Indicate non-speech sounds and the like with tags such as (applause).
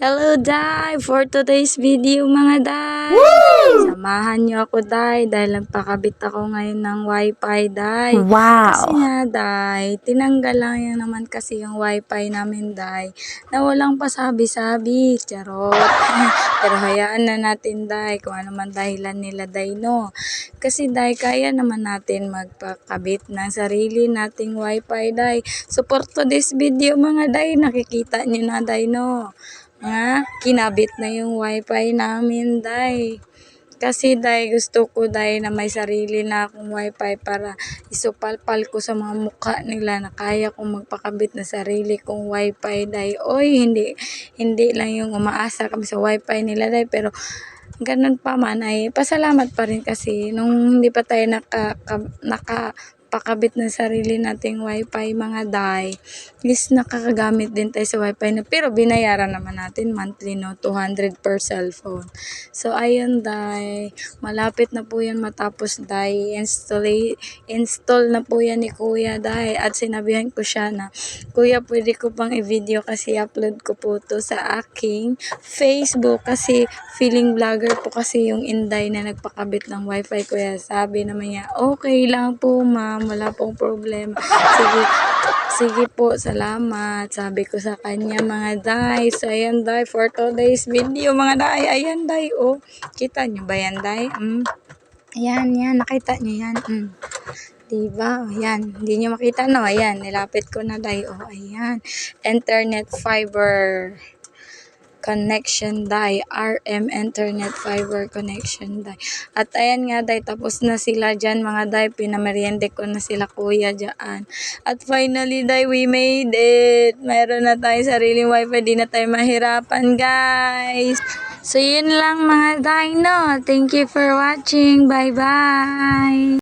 Hello, Day! For today's video, mga Day! Samahan niyo ako, Day, dahil nagpakabit ako ngayon ng wifi, Day. Kasi Wow. nga, Day, tinanggal lang yan naman kasi yung wifi namin, Day, na walang pasabi-sabi. Charot. (laughs) Pero hayaan na natin, Day, kung ano man dahilan nila, Day, no? Kasi, Day, kaya naman natin magpakabit ng sarili nating wifi, Day. So, for today's video, mga Day, nakikita niyo na, Day, no? Nga, kinabit na yung wifi namin, Day. Kasi, Day, gusto ko, Day, na may sarili na akong wifi para isupalpal ko sa mga mukha nila na kaya kong magpakabit na sarili kong wifi, Day. Oy, hindi, hindi lang yung umaasa kami sa wifi nila, Day, pero ganun pa man ay pasalamat pa rin kasi nung hindi pa tayo naka, ka- nakapakabit ng sarili nating wifi mga day is nakakagamit din tayo sa wifi na pero binayaran naman natin monthly no 200 per cellphone. So ayun day. Malapit na po yan matapos day. Install install na po yan ni kuya day. At sinabihan ko siya na kuya pwede ko pang i-video kasi upload ko po to sa aking Facebook. Kasi feeling vlogger po kasi yung Inday na nagpakabit ng wifi ko. Kaya sabi naman niya, okay lang po ma'am, wala pong problema. Sige, sige po, salamat. Sabi ko sa kanya mga day. So ayan day, for today's video mga day. Ayan day, oh. Kita nyo ba yan day? Mm. Ayan, yan. Nakita nyo yan. Mm. Diba? Ayan. Hindi nyo makita, no? Ayan. Nilapit ko na, day. Oh, ayan. Internet fiber connection die RM internet fiber connection die at ayan nga day tapos na sila dyan mga day pinameriende ko na sila kuya dyan at finally day we made it. Meron na tayo sariling wifi di na tayo mahirapan guys. So yun lang mga day no? Thank you for watching. Bye bye